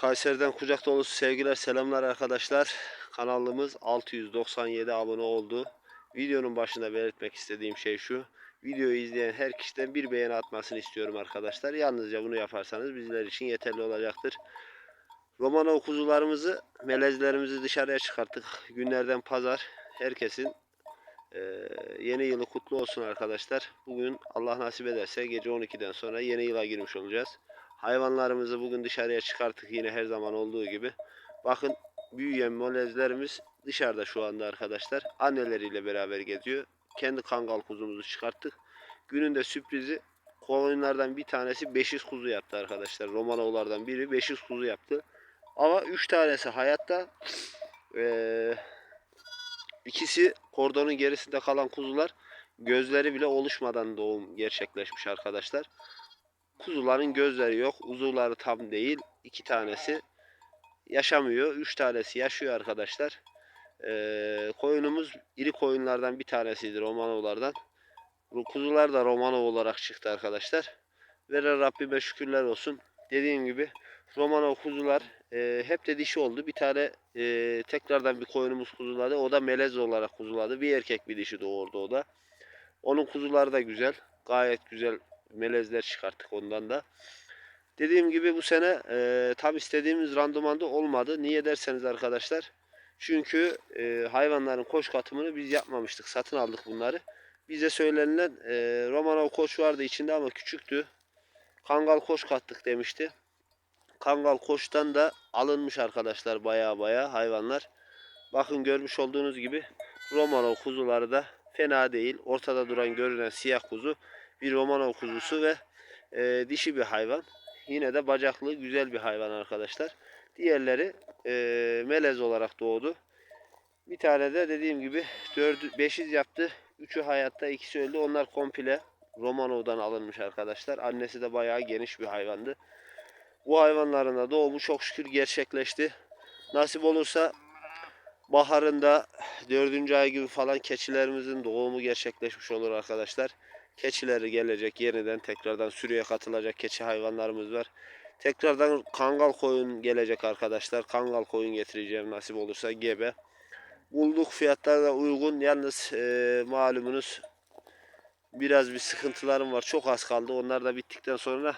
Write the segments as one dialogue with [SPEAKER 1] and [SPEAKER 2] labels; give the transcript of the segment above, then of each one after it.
[SPEAKER 1] Kayseri'den kucak dolusu sevgiler, selamlar arkadaşlar. Kanalımız 697 abone oldu. Videonun başında belirtmek istediğim şey şu. Videoyu izleyen her kişiden bir beğeni atmasını istiyorum arkadaşlar. Yalnızca bunu yaparsanız bizler için yeterli olacaktır. Romanov kuzularımızı, melezlerimizi dışarıya çıkarttık. Günlerden pazar. Herkesin eee, yeni yılı kutlu olsun arkadaşlar. Bugün Allah nasip ederse gece 12'den sonra yeni yıla girmiş olacağız. Hayvanlarımızı bugün dışarıya çıkarttık yine her zaman olduğu gibi. Bakın büyüyen molezlerimiz dışarıda şu anda arkadaşlar. Anneleriyle beraber geziyor. Kendi kangal kuzumuzu çıkarttık. Günün de sürprizi koyunlardan bir tanesi 500 kuzu yaptı arkadaşlar. Romanovlardan biri 500 kuzu yaptı. Ama 3 tanesi hayatta. Ee, ikisi kordonun gerisinde kalan kuzular gözleri bile oluşmadan doğum gerçekleşmiş arkadaşlar. Kuzuların gözleri yok. Uzuvları tam değil. İki tanesi yaşamıyor. Üç tanesi yaşıyor arkadaşlar. Ee, koyunumuz iri koyunlardan bir tanesiydi Romanovlardan. Kuzular da Romanov olarak çıktı arkadaşlar. Ve Rabbime şükürler olsun. Dediğim gibi Romanov kuzular e, hep de dişi oldu. Bir tane e, tekrardan bir koyunumuz kuzuladı. O da melez olarak kuzuladı. Bir erkek bir dişi doğurdu o da. Onun kuzuları da güzel. Gayet güzel melezler çıkarttık ondan da. Dediğim gibi bu sene e, tam istediğimiz randımanda olmadı. Niye derseniz arkadaşlar. Çünkü e, hayvanların koç katımını biz yapmamıştık. Satın aldık bunları. Bize söylenilen e, Romanov koç vardı içinde ama küçüktü. Kangal koç kattık demişti. Kangal koçtan da alınmış arkadaşlar baya baya hayvanlar. Bakın görmüş olduğunuz gibi Romanov kuzuları da fena değil. Ortada duran görünen siyah kuzu bir Romanov kuzusu ve e, dişi bir hayvan. Yine de bacaklı güzel bir hayvan arkadaşlar. Diğerleri e, melez olarak doğdu. Bir tane de dediğim gibi 4 500 yaptı. Üçü hayatta, ikisi öldü. Onlar komple Romanov'dan alınmış arkadaşlar. Annesi de bayağı geniş bir hayvandı. Bu hayvanların da doğumu çok şükür gerçekleşti. Nasip olursa baharında dördüncü ay gibi falan keçilerimizin doğumu gerçekleşmiş olur arkadaşlar. Keçileri gelecek yeniden tekrardan sürüye katılacak keçi hayvanlarımız var. Tekrardan kangal koyun gelecek arkadaşlar. Kangal koyun getireceğim nasip olursa gebe. Bulduk fiyatlar da uygun. Yalnız e, malumunuz biraz bir sıkıntılarım var. Çok az kaldı. Onlar da bittikten sonra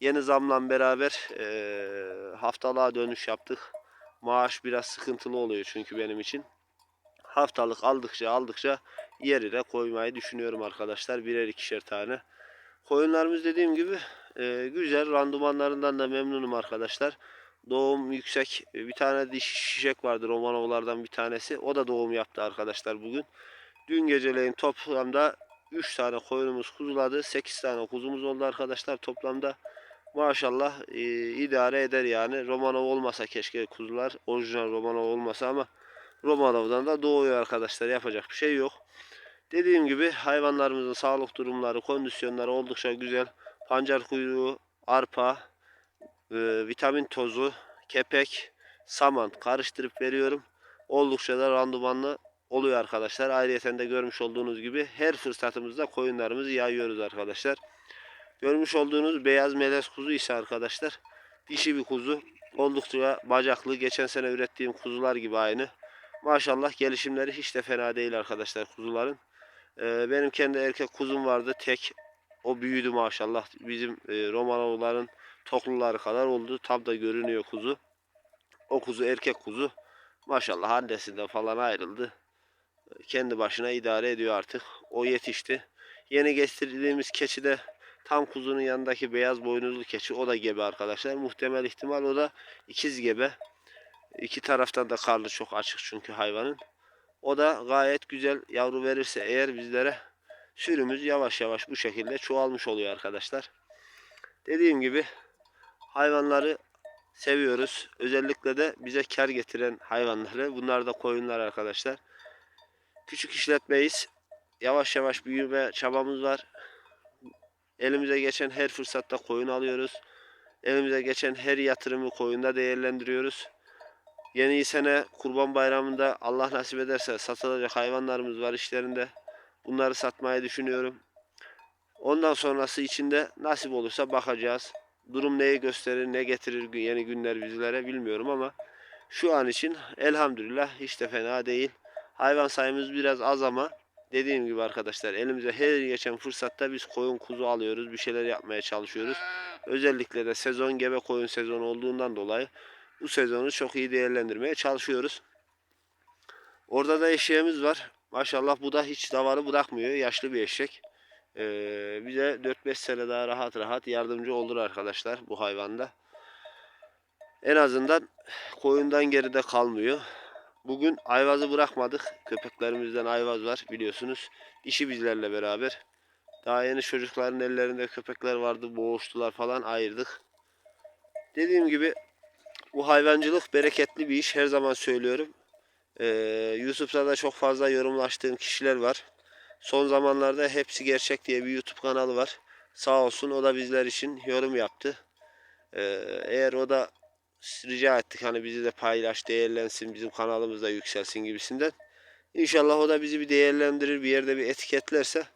[SPEAKER 1] yeni zamla beraber e, haftalığa dönüş yaptık. Maaş biraz sıkıntılı oluyor çünkü benim için. Haftalık aldıkça aldıkça yerine koymayı düşünüyorum arkadaşlar. Birer ikişer tane. Koyunlarımız dediğim gibi e, güzel. Randumanlarından da memnunum arkadaşlar. Doğum yüksek. E, Bir tane dişi şişek vardı Romanovlardan bir tanesi. O da doğum yaptı arkadaşlar bugün. Dün geceleyin toplamda 3 tane koyunumuz kuzuladı. 8 tane kuzumuz oldu arkadaşlar toplamda. Maşallah e, idare eder yani. Romanov olmasa keşke kuzular. Orijinal Romanov olmasa ama Romanov'dan da doğuyor arkadaşlar. Yapacak bir şey yok. Dediğim gibi hayvanlarımızın sağlık durumları, kondisyonları oldukça güzel. Pancar kuyruğu, arpa, e, vitamin tozu, kepek, saman karıştırıp veriyorum. Oldukça da randımanlı oluyor arkadaşlar. Ayrıca de görmüş olduğunuz gibi her fırsatımızda koyunlarımızı yayıyoruz arkadaşlar. Görmüş olduğunuz beyaz melez kuzu ise arkadaşlar dişi bir kuzu. Oldukça bacaklı. Geçen sene ürettiğim kuzular gibi aynı. Maşallah gelişimleri hiç de fena değil arkadaşlar kuzuların. Ee, benim kendi erkek kuzum vardı tek. O büyüdü maşallah. Bizim e, Romanovların tokluları kadar oldu. Tam da görünüyor kuzu. O kuzu erkek kuzu. Maşallah annesinden falan ayrıldı. Kendi başına idare ediyor artık. O yetişti. Yeni getirdiğimiz keçi de tam kuzunun yanındaki beyaz boynuzlu keçi. O da gebe arkadaşlar. Muhtemel ihtimal o da ikiz gebe. İki taraftan da karnı çok açık çünkü hayvanın. O da gayet güzel yavru verirse eğer bizlere sürümüz yavaş yavaş bu şekilde çoğalmış oluyor arkadaşlar. Dediğim gibi hayvanları seviyoruz. Özellikle de bize kar getiren hayvanları. Bunlar da koyunlar arkadaşlar. Küçük işletmeyiz. Yavaş yavaş büyüme çabamız var. Elimize geçen her fırsatta koyun alıyoruz. Elimize geçen her yatırımı koyunda değerlendiriyoruz. Yeni sene Kurban Bayramı'nda Allah nasip ederse satılacak hayvanlarımız var işlerinde. Bunları satmayı düşünüyorum. Ondan sonrası için de nasip olursa bakacağız. durum neyi gösterir, ne getirir yeni günler bizlere bilmiyorum ama şu an için elhamdülillah hiç de fena değil. Hayvan sayımız biraz az ama dediğim gibi arkadaşlar elimize her geçen fırsatta biz koyun kuzu alıyoruz. Bir şeyler yapmaya çalışıyoruz. Özellikle de sezon gebe koyun sezonu olduğundan dolayı bu sezonu çok iyi değerlendirmeye çalışıyoruz. Orada da eşeğimiz var. Maşallah bu da hiç davarı bırakmıyor. Yaşlı bir eşek. Ee, bize 4-5 sene daha rahat rahat yardımcı olur arkadaşlar bu hayvanda. En azından koyundan geride kalmıyor. Bugün ayvazı bırakmadık. Köpeklerimizden ayvaz var biliyorsunuz. İşi bizlerle beraber. Daha yeni çocukların ellerinde köpekler vardı. Boğuştular falan ayırdık. Dediğim gibi bu hayvancılık bereketli bir iş. Her zaman söylüyorum. Ee, YouTube'da da çok fazla yorumlaştığım kişiler var. Son zamanlarda Hepsi Gerçek diye bir YouTube kanalı var. Sağ olsun o da bizler için yorum yaptı. Ee, eğer o da rica ettik hani bizi de paylaş, değerlensin, bizim kanalımızda yükselsin gibisinden. İnşallah o da bizi bir değerlendirir, bir yerde bir etiketlerse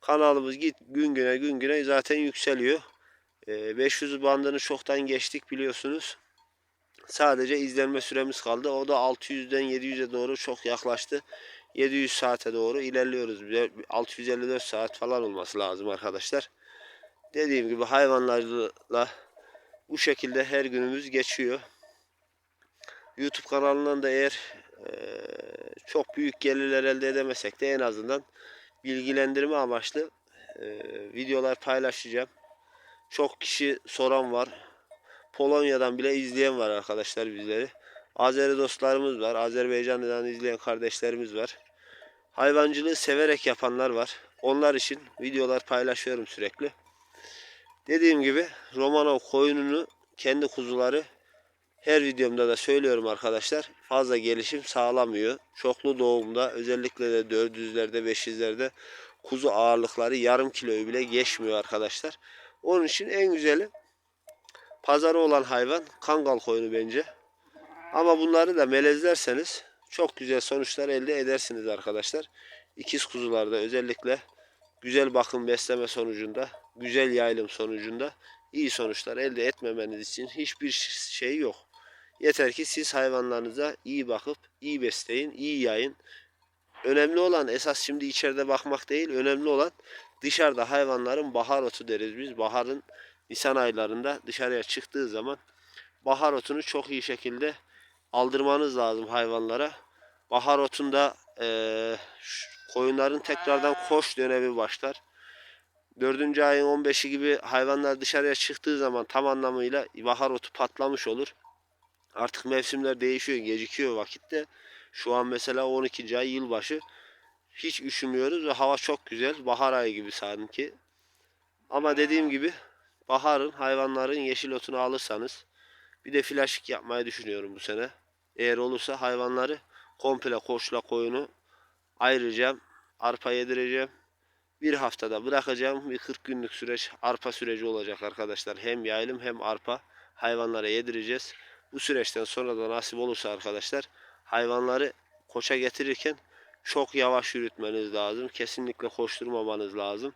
[SPEAKER 1] kanalımız git gün güne gün güne zaten yükseliyor. Ee, 500 bandını çoktan geçtik biliyorsunuz. Sadece izlenme süremiz kaldı. O da 600'den 700'e doğru çok yaklaştı. 700 saate doğru ilerliyoruz. Bir 654 saat falan olması lazım arkadaşlar. Dediğim gibi hayvanlarla bu şekilde her günümüz geçiyor. YouTube kanalından da eğer eee, çok büyük gelirler elde edemesek de en azından bilgilendirme amaçlı eee, videolar paylaşacağım. Çok kişi soran var. Polonya'dan bile izleyen var arkadaşlar bizleri. Azeri dostlarımız var. Azerbaycan'dan izleyen kardeşlerimiz var. Hayvancılığı severek yapanlar var. Onlar için videolar paylaşıyorum sürekli. Dediğim gibi Romanov koyununu kendi kuzuları her videomda da söylüyorum arkadaşlar. Fazla gelişim sağlamıyor. Çoklu doğumda özellikle de 400'lerde 500'lerde kuzu ağırlıkları yarım kiloyu bile geçmiyor arkadaşlar. Onun için en güzeli pazarı olan hayvan kangal koyunu bence. Ama bunları da melezlerseniz çok güzel sonuçlar elde edersiniz arkadaşlar. İkiz kuzularda özellikle güzel bakım besleme sonucunda, güzel yayılım sonucunda iyi sonuçlar elde etmemeniz için hiçbir şey yok. Yeter ki siz hayvanlarınıza iyi bakıp iyi besleyin, iyi yayın. Önemli olan esas şimdi içeride bakmak değil, önemli olan dışarıda hayvanların bahar otu deriz biz. Baharın Nisan aylarında dışarıya çıktığı zaman bahar otunu çok iyi şekilde aldırmanız lazım hayvanlara. Bahar otunda ş- koyunların tekrardan koş dönemi başlar. Dördüncü ayın 15'i gibi hayvanlar dışarıya çıktığı zaman tam anlamıyla bahar otu patlamış olur. Artık mevsimler değişiyor, gecikiyor vakitte. Şu an mesela 12. ay yılbaşı. Hiç üşümüyoruz ve hava çok güzel. Bahar ayı gibi sanki. Ama dediğim gibi baharın hayvanların yeşil otunu alırsanız bir de flaşik yapmayı düşünüyorum bu sene. Eğer olursa hayvanları komple koçla koyunu ayıracağım. Arpa yedireceğim. Bir haftada bırakacağım. Bir 40 günlük süreç arpa süreci olacak arkadaşlar. Hem yaylım hem arpa hayvanlara yedireceğiz. Bu süreçten sonra da nasip olursa arkadaşlar hayvanları koça getirirken çok yavaş yürütmeniz lazım. Kesinlikle koşturmamanız lazım.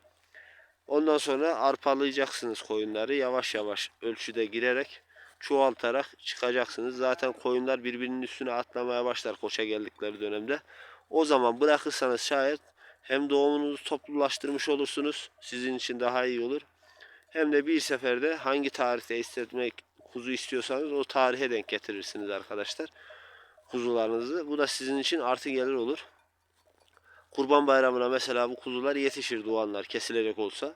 [SPEAKER 1] Ondan sonra arpalayacaksınız koyunları yavaş yavaş ölçüde girerek çoğaltarak çıkacaksınız. Zaten koyunlar birbirinin üstüne atlamaya başlar koça geldikleri dönemde. O zaman bırakırsanız şayet hem doğumunuzu toplulaştırmış olursunuz. Sizin için daha iyi olur. Hem de bir seferde hangi tarihte istetmek kuzu istiyorsanız o tarihe denk getirirsiniz arkadaşlar. Kuzularınızı. Bu da sizin için artı gelir olur. Kurban bayramına mesela bu kuzular yetişir doğanlar kesilecek olsa.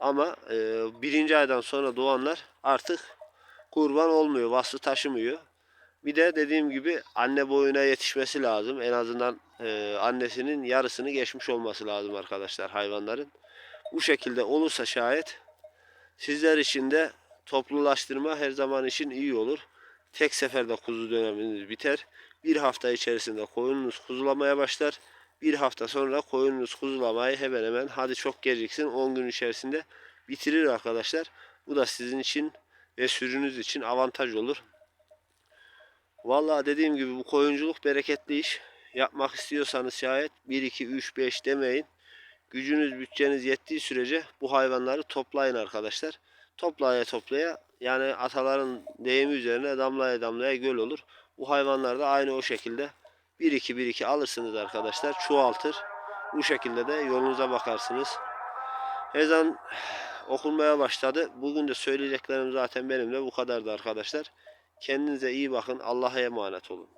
[SPEAKER 1] Ama e, birinci aydan sonra doğanlar artık kurban olmuyor, vasfı taşımıyor. Bir de dediğim gibi anne boyuna yetişmesi lazım. En azından e, annesinin yarısını geçmiş olması lazım arkadaşlar hayvanların. Bu şekilde olursa şayet sizler için de toplulaştırma her zaman için iyi olur. Tek seferde kuzu döneminiz biter. Bir hafta içerisinde koyununuz kuzulamaya başlar. Bir hafta sonra koyununuz kuzulamayı hemen hemen hadi çok geciksin 10 gün içerisinde bitirir arkadaşlar. Bu da sizin için ve sürünüz için avantaj olur. Vallahi dediğim gibi bu koyunculuk bereketli iş. Yapmak istiyorsanız şayet 1, 2, 3, 5 demeyin. Gücünüz, bütçeniz yettiği sürece bu hayvanları toplayın arkadaşlar. toplaya toplaya yani ataların deyimi üzerine damlaya damlaya göl olur. Bu hayvanlar da aynı o şekilde 1-2 1-2 alırsınız arkadaşlar. Çoğaltır. Bu şekilde de yolunuza bakarsınız. Ezan okunmaya başladı. Bugün de söyleyeceklerim zaten benim de bu kadardı arkadaşlar. Kendinize iyi bakın. Allah'a emanet olun.